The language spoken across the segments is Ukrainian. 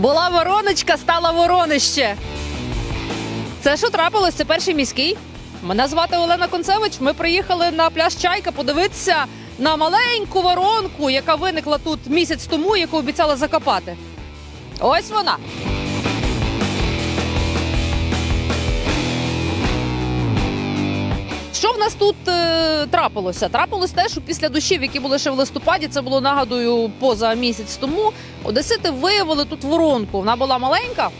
Була вороночка, стала воронище. Це що трапилось? Це перший міський. Мене звати Олена Концевич. Ми приїхали на пляж Чайка подивитися на маленьку воронку, яка виникла тут місяць тому, яку обіцяла закопати. Ось вона. В нас тут е, трапилося? Трапилось те, що після дощів, які були ще в листопаді, це було нагадую поза місяць тому. Одесити виявили тут воронку. Вона була маленька.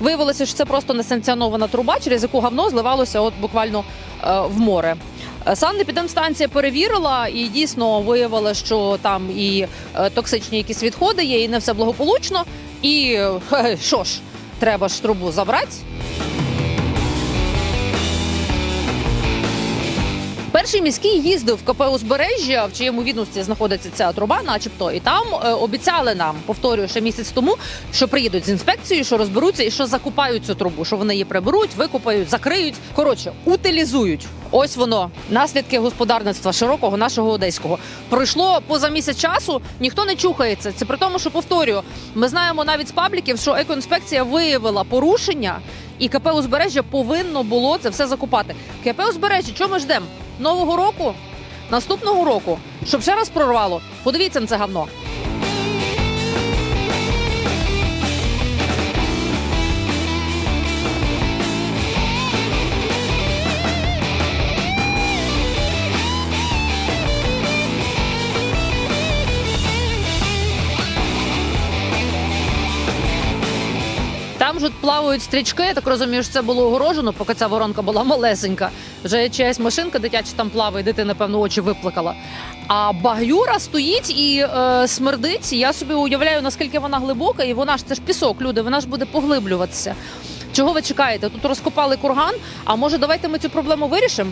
Виявилося, що це просто несанкціонована труба, через яку говно зливалося от буквально е, в море. Е, Санепідемстанція перевірила і дійсно виявила, що там і е, токсичні якісь відходи є, і не все благополучно. І що ж, треба ж трубу забрати. Перший міський їздив в КП узбережжя, в чиєму відомстві знаходиться ця труба, начебто, і там е, обіцяли нам, повторюю, ще місяць тому, що приїдуть з інспекцією, що розберуться і що закупають цю трубу, що вони її приберуть, викупають, закриють. Коротше, утилізують. Ось воно наслідки господарництва широкого нашого одеського. Пройшло поза місяць часу, ніхто не чухається. Це при тому, що повторюю, ми знаємо навіть з пабліків, що екоінспекція виявила порушення, і КП узбережжя повинно було це все закупати. КП узбережжя, чого ми ждемо? Нового року, наступного року, щоб ще раз прорвало. Подивіться на це говно. От плавають стрічки. Я так розумію, що це було огорожено, поки ця воронка була малесенька. Вже чиясь машинка дитяча там плаває, дитина, певно, очі виплакала. А багюра стоїть і е, смердить. Я собі уявляю, наскільки вона глибока, і вона ж це ж пісок, люди, вона ж буде поглиблюватися. Чого ви чекаєте? Тут розкопали курган. А може, давайте ми цю проблему вирішимо?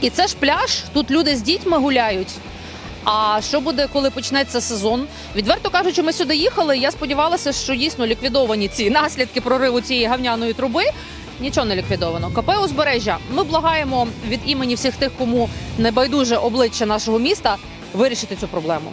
І це ж пляж. Тут люди з дітьми гуляють. А що буде, коли почнеться сезон? Відверто кажучи, ми сюди їхали. Я сподівалася, що дійсно ліквідовані ці наслідки прориву цієї гавняної труби. Нічого не ліквідовано. КП узбережжя. Ми благаємо від імені всіх тих, кому не байдуже обличчя нашого міста, вирішити цю проблему.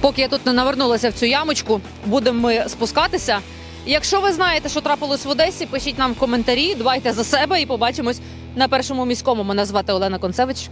Поки я тут не навернулася в цю ямочку, будемо ми спускатися. Якщо ви знаєте, що трапилось в Одесі, пишіть нам в коментарі, дбайте за себе і побачимось на першому міському. Мене звати Олена Концевич.